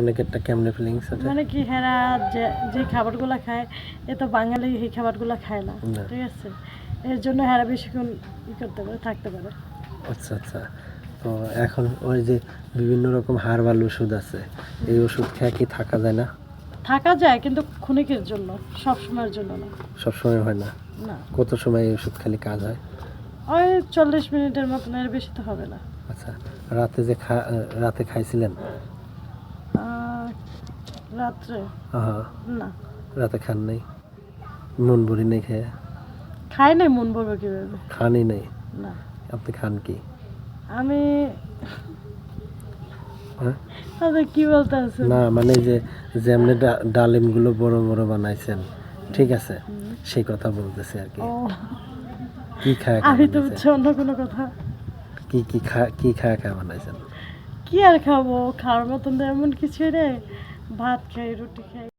অনেকেরটা কেমনে ফিলিংস আছে? মানে কি হেরা যে যে খাবারগুলো খায় এ তো বাঙালি এই খাবারগুলো খায় না। ঠিক আছে? এর জন্য হেরা বেশিক্ষণ ই করতে পারে থাকতে পারে। আচ্ছা আচ্ছা। তো এখন ওই যে বিভিন্ন রকম হারবাল ওষুধ আছে এই ওষুধ খেয়ে কি থাকা যায় না? থাকা যায় কিন্তু ক্ষণিকের জন্য সব সময়ের জন্য না। সবসময় হয় না? না। কত সময় এই ওষুধ খালি কাজ হয়? ওই চল্লিশ মিনিটের মতন এর বেশি তো হবে না। আচ্ছা রাতে যে খা রাতে খাইছিলেন রাত্রে? না। রাতে খান নাই? মন ভরি নেই খেয়ে? খাই নাই মন ভরবে কীভাবে? খানই নেই? না। আপনি খান কি? আমি হ্যাঁ? কি না মানে যে যেমনি ডালিমগুলো বড় বড় বানাইছেন ঠিক আছে? সেই কথা বলতেছি আর কি। কি খায় আমি তো অন্য কোনো কথা। কি কি খা কি খায় খায় বানাইছেন? কি আর খাব? খাওয়ার মতন তো এমন কিছু রে ভাত খাই রুটি খাই।